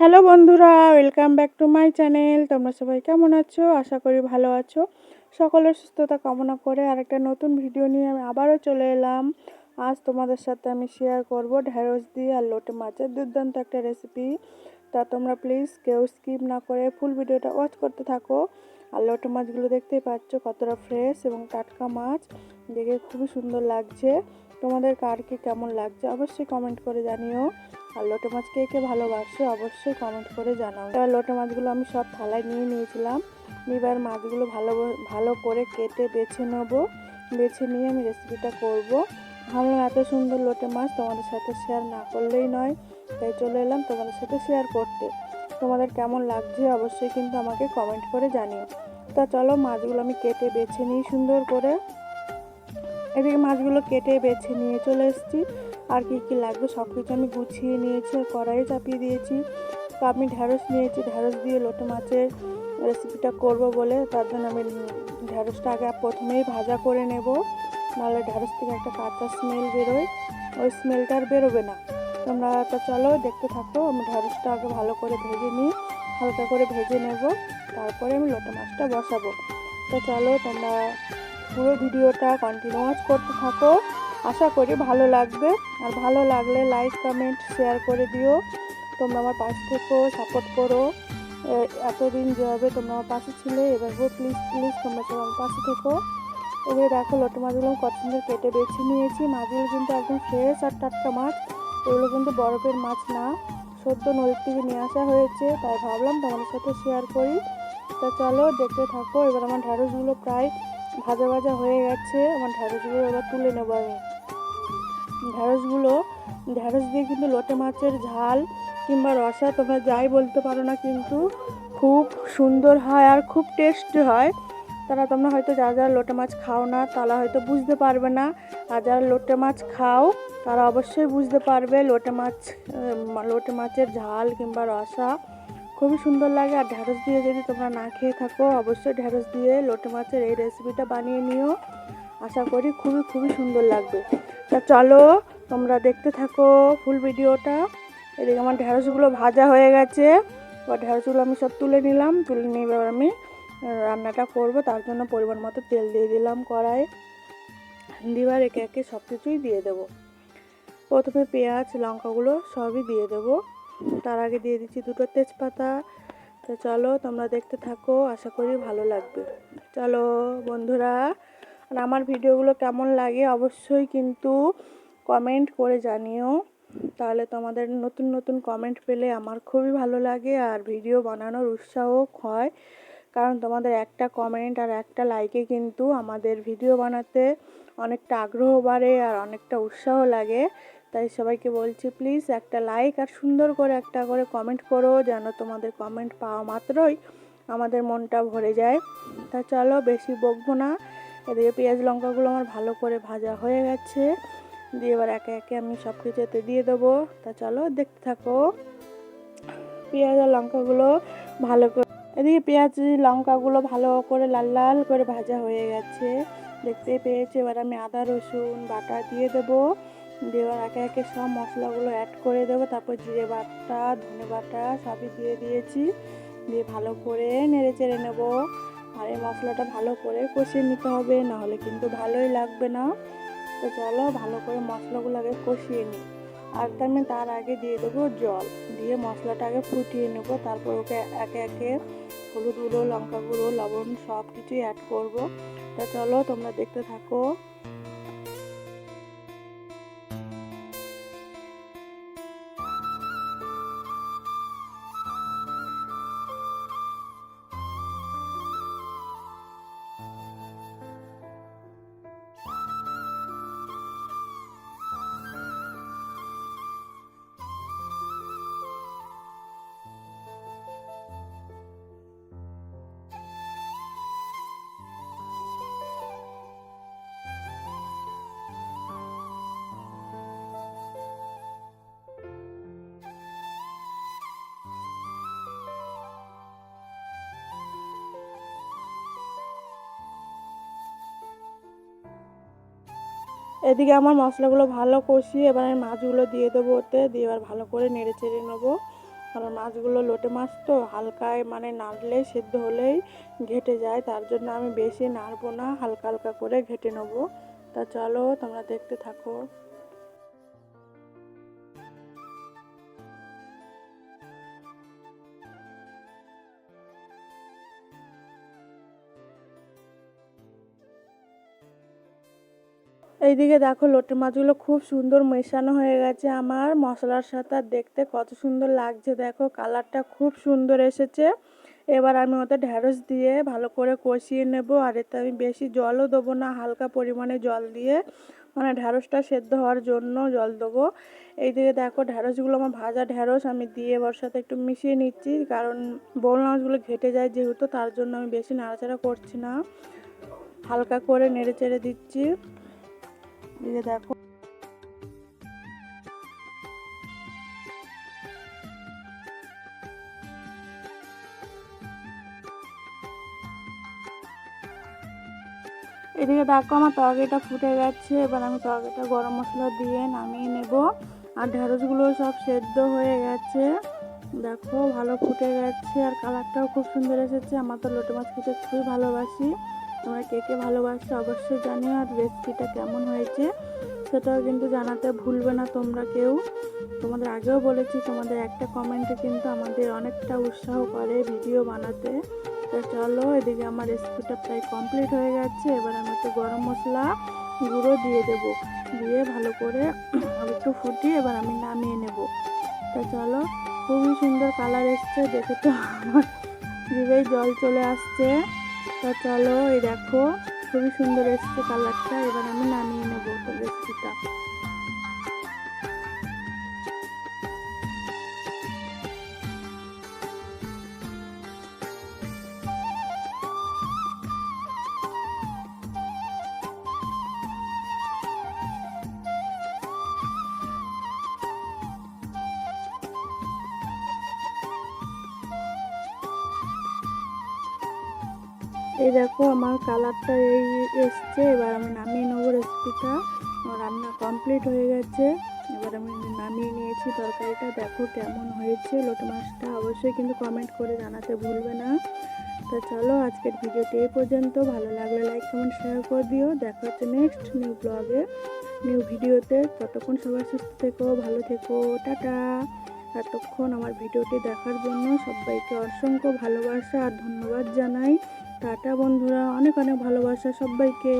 Hello বন্ধুরা welcome back to my channel তোমরা সবাই কেমন আছো? আশা করি ভালো আছো। সকলের সুস্থতা কামনা করে আরেকটা নতুন ভিডিও নিয়ে আমি আবারও চলে এলাম। আজ তোমাদের সাথে আমি শেয়ার করব ঢেঁড়স দিয়ে আর লোটে মাছের দুর্দান্ত একটা রেসিপি তা তোমরা প্লিজ কেউ স্কিপ না করে ফুল ভিডিওটা ওয়াচ করতে থাকো। আর লোটে মাছগুলো দেখতেই পাচ্ছ কতটা ফ্রেশ এবং টাটকা মাছ। দেখে খুবই সুন্দর লাগছে। তোমাদের কার কি কেমন লাগছে অবশ্যই কমেন্ট করে জানিও। আর লোটে মাছ কে কে ভালোবাসে অবশ্যই কমেন্ট করে জানাও। এবার লোটে মাছগুলো আমি সব থালায় নিয়ে নিয়েছিলাম। এবার মাছগুলো ভালো ভালো করে কেটে বেছে নেব। বেছে নিয়ে আমি রেসিপিটা করব। ভাবলাম এত সুন্দর লোটে মাছ তোমাদের সাথে শেয়ার না করলেই নয়। তাই চলে এলাম তোমাদের সাথে শেয়ার করতে। তোমাদের কেমন লাগছে অবশ্যই কিন্তু আমাকে কমেন্ট করে জানিও। তা চলো মাছগুলো আমি কেটে বেছে নিই সুন্দর করে। এদিকে মাছগুলো কেটে বেছে নিয়ে চলে এসেছি। আর কি কি লাগবে সব কিছু আমি গুছিয়ে নিয়েছি আর কড়াইয়ে চাপিয়ে দিয়েছি। তো আমি ঢ্যাঁড়স নিয়েছি ঢ্যাঁড়স দিয়ে লোটে মাছের রেসিপিটা করব বলে। তার জন্য আমি ঢ্যাঁড়সটা আগে প্রথমেই ভাজা করে নেব। নাহলে ঢ্যাঁড়স থেকে একটা কাঁচা স্মেল বেরোয়। ওই স্মেলটা আর বেরোবে না। তোমরা তো চলো, দেখতে থাকো। আমি ঢ্যাঁড়সটা আগে ভালো করে ভেজে নিই। হালকা করে ভেজে নেব। তারপরে আমি লোটে মাছটা বসাবো। তো চলো তোমরা পুরো ভিডিওটা কন্টিনিউয়াস করতে থাকো। আশা করি ভালো লাগবে। আর ভালো লাগলে লাইক কমেন্ট শেয়ার করে দিও। তোমরা আমার পাশে থেকো সাপোর্ট করো। এতদিন যেভাবে তোমরা আমার পাশে ছিলে এভাবেও প্লিজ প্লিজ তোমরা সব আমার পাশে থেকো। এবারে দেখো, লোটে মাছগুলো কত সুন্দর কেটে বেছে নিয়েছি। মাছগুলো কিন্তু একদম ফ্রেশ আর টাটকা মাছ। এগুলো কিন্তু বরফের মাছ না। সদ্য নদীর থেকে নিয়ে আসা হয়েছে, তাই ভাবলাম তোমাদের সাথে শেয়ার করি। তা চলো, দেখতে থাকো। এবার আমার ঢ্যাঁড়সগুলো প্রায় ভাজা ভাজা হয়ে গেছে, আমার ঢ্যাঁড়সগুলো এবার তুলে নেব আমি। ঢ্যাঁড়সগুলো ঢ্যাঁড়স দিয়ে কিন্তু লোটে মাছের ঝাল কিংবা রসা তোমরা যাই বলতে পারো না, কিন্তু খুব সুন্দর হয় আর খুব টেস্টি হয়। তারা তোমরা হয়তো যারা যারা লোটে মাছ খাও না, তারা হয়তো বুঝতে পারবে না। আর যারা লোটে মাছ খাও, তারা অবশ্যই বুঝতে পারবে লোটে মাছ লোটে মাছের ঝাল কিংবা রসা খুবই সুন্দর লাগে। আর ঢ্যাঁড়স দিয়ে যদি তোমরা না খেয়ে থাকো, অবশ্যই ঢ্যাঁড়স দিয়ে লোটে মাছের এই রেসিপিটা বানিয়ে নিও। আশা করি খুবই খুবই সুন্দর লাগবে। তা চলো, তোমরা দেখতে থাকো ফুল ভিডিওটা এদিকে আমার ঢ্যাঁড়সগুলো ভাজা হয়ে গেছে। এবার ঢ্যাঁড়সগুলো আমি সব তুলে নিলাম। তুলে নিয়ে এবার আমি রান্নাটা করব। তার জন্য পরিমাণ মতো তেল দিয়ে দিলাম কড়াই দিবার একে একে সব কিছুই দিয়ে দেবো। প্রথমে পেঁয়াজ, লঙ্কাগুলো সবই দিয়ে দেবো। তার আগে দিয়ে দিচ্ছি দুটো তেজপাতা। তো চলো তোমরা দেখতে থাকো, আশা করি ভালো লাগবে। চলো বন্ধুরা, আর আমার ভিডিওগুলো কেমন লাগে অবশ্যই কিন্তু কমেন্ট করে জানিও। তাহলে তোমাদের নতুন নতুন কমেন্ট পেলে আমার খুবই ভালো লাগে আর ভিডিও বানানোর উৎসাহ হয়। কারণ তোমাদের একটা কমেন্ট আর একটা লাইকে কিন্তু আমাদের ভিডিও বানাতে অনেকটা আগ্রহ বাড়ে আর অনেকটা উৎসাহ লাগে। তাই সবাইকে বলছি প্লিজ একটা লাইক আর সুন্দর করে একটা করে কমেন্ট করো যেন তোমাদের কমেন্ট পাওয়া মাত্রই আমাদের মনটা ভরে যায়। তা চলো বেশি বকবো না। এদিকে পেঁয়াজ লঙ্কাগুলো আমার ভালো করে ভাজা হয়ে গেছে। দিয়ে এবার একে একে আমি সব কিছু এতে দিয়ে দেবো। তা চলো দেখতে থাকো। পেঁয়াজ আর লঙ্কাগুলো ভালো করে এদিকে পেঁয়াজ লঙ্কাগুলো ভালো করে লাল লাল করে ভাজা হয়ে গেছে। দেখতে পেয়েছি? এবার আমি আদা রসুন বাটা দিয়ে দেবো। দেওয়ার একে একে সব মশলাগুলো অ্যাড করে দেবো। তারপর জিরে বাটা, ধনে বাটা সবই দিয়ে দিয়েছি। দিয়ে ভালো করে নেড়ে চেড়ে নেব। আর এই মশলাটা ভালো করে কষিয়ে নিতে হবে, নাহলে কিন্তু ভালোই লাগবে না। তো চলো ভালো করে মশলাগুলো আগে কষিয়ে নিই। আর তার আগে দিয়ে দেবো জল। দিয়ে মশলাটা আগে ফুটিয়ে নেব। তারপর ওকে একে একে হলুদ গুঁড়ো, লঙ্কা গুঁড়ো, লবণ সব কিছুই অ্যাড করব। তা চলো তোমরা দেখতে থাকো। এদিকে আমার মশলাগুলো ভালো কষিয়ে এবার আমি মাছগুলো দিয়ে দেবো ওতে। দিয়ে এবার ভালো করে নেড়ে চেড়ে নেব। কারণ মাছগুলো লোটে মাছ তো, হালকায় মানে নাড়লে সেদ্ধ হলেই ঘেটে যায়। তার জন্য আমি বেশি নাড়বো না, হালকা হালকা করে ঘেটে নেব। তা চলো, তোমরা দেখতে থাকো। এইদিকে দেখো লোটে মাছগুলো খুব সুন্দর মেশানো হয়ে গেছে। আমার মশলার সাথে দেখতে কত সুন্দর লাগছে। দেখো কালারটা খুব সুন্দর এসেছে। এবার আমি ওতে ঢ্যাঁড়স দিয়ে ভালো করে কষিয়ে নেব। আর এতে আমি বেশি জলও দেবো না, হালকা পরিমাণে জল দিয়ে। মানে ঢ্যাঁড়সটা সেদ্ধ হওয়ার জন্য জল দেবো। এইদিকে দেখো ঢ্যাঁড়সগুলো আমার ভাজা ঢ্যাঁড়স আমি দিয়ে ওর সাথে একটু মিশিয়ে নিচ্ছি। কারণ বোল মাছগুলো ঘেটে যায় যেহেতু, তার জন্য আমি বেশি নাড়াচাড়া করছি না। হালকা করে নেড়ে চেড়ে দিচ্ছি। দিয়ে দেখো। এদিকে দেখো আমার তরকারিটা ফুটে গেছে। এবার আমি তরকারিটা গরম মশলা দিয়ে নামিয়ে নেব। আর ঢেঁড়সগুলো সব সেদ্ধ হয়ে গেছে। দেখো, ভালো ফুটে গেছে। আর কালারটাও খুব সুন্দর এসেছে। আমার তো লোটে মাছ খেতে খুবই ভালোবাসি। তোমরা কে কে ভালোবাসছো অবশ্যই জানিও আর রেসিপিটা কেমন হয়েছে সেটাও কিন্তু জানাতে ভুলবে না তোমরা কেউ। তোমাদের আগেও বলেছি, তোমাদের একটা কমেন্টে কিন্তু আমাদের অনেকটা উৎসাহ করে ভিডিও বানাতে। তো চলো, এদিকে আমার রেসিপিটা প্রায় কমপ্লিট হয়ে গেছে। এবার আমি একটু গরম মশলা গুঁড়ো দিয়ে দেব। দিয়ে ভালো করে একটু ফুটিয়ে এবার আমি নামিয়ে নেব। তো চলো, খুবই সুন্দর কালার এসছে, দেখে তো আমার জল চলে আসছে। তা চলো এই দেখো খুবই সুন্দর এসছে কালারটা এবার আমি নামিয়ে নেব রেসিপিটা। এই দেখো, আমার কালারটা এই এসছে। এবার আমি নামিয়ে নেব রেসিপিটা আমার রান্না কমপ্লিট হয়ে গেছে। এবার আমি নামিয়ে নিয়েছি তরকারিটা। দেখো কেমন হয়েছে। লোটো মাছটা অবশ্যই কিন্তু কমেন্ট করে জানাতে ভুলবে না। তো চলো, আজকের ভিডিওটি এই পর্যন্ত। ভালো লাগলে লাইক কমেন্ট শেয়ার করে দিও। দেখা হচ্ছে নেক্সট নিউ ব্লগে নিউ ভিডিওতে ততক্ষণ সবাই সুস্থ থেকো, ভালো থেকো। টাটা! এতক্ষণ আমার ভিডিওটি দেখার জন্য সবাইকে অসংখ্য ভালোবাসা আর ধন্যবাদ জানাই। টাটা বন্ধুরা, অনেক অনেক ভালোবাসা সবাইকে।